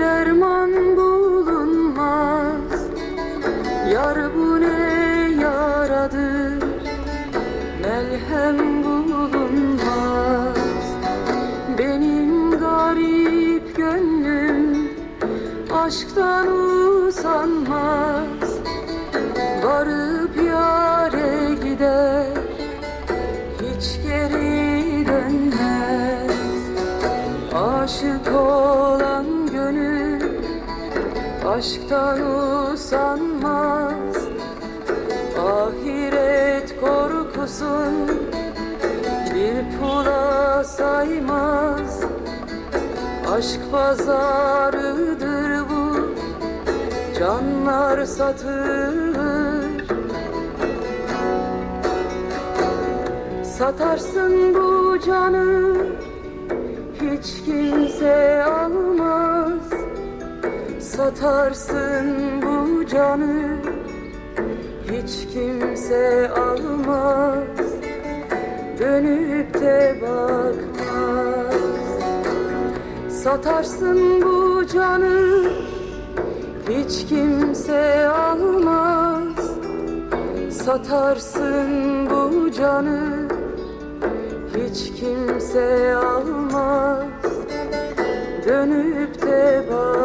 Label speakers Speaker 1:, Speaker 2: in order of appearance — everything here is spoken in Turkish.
Speaker 1: derman bulunmaz. Yar bu ne yaradır? Melhem bulunmaz. Benim garip gönlüm Aşktan usanmaz. Varıp yare gider Hiç geri dönmez Aşık olan gönül aşktan usanmaz. Ahiret korkusun bir pula saymaz. Aşk pazarıdır bu canlar satılır. Satarsın bu canı hiç kimse almaz. Satarsın bu canı. Hiç kimse almaz. Dönüp de bakmaz. Satarsın bu canı. Hiç kimse almaz. Satarsın bu canı hiç kimse almaz. Dönüp de bak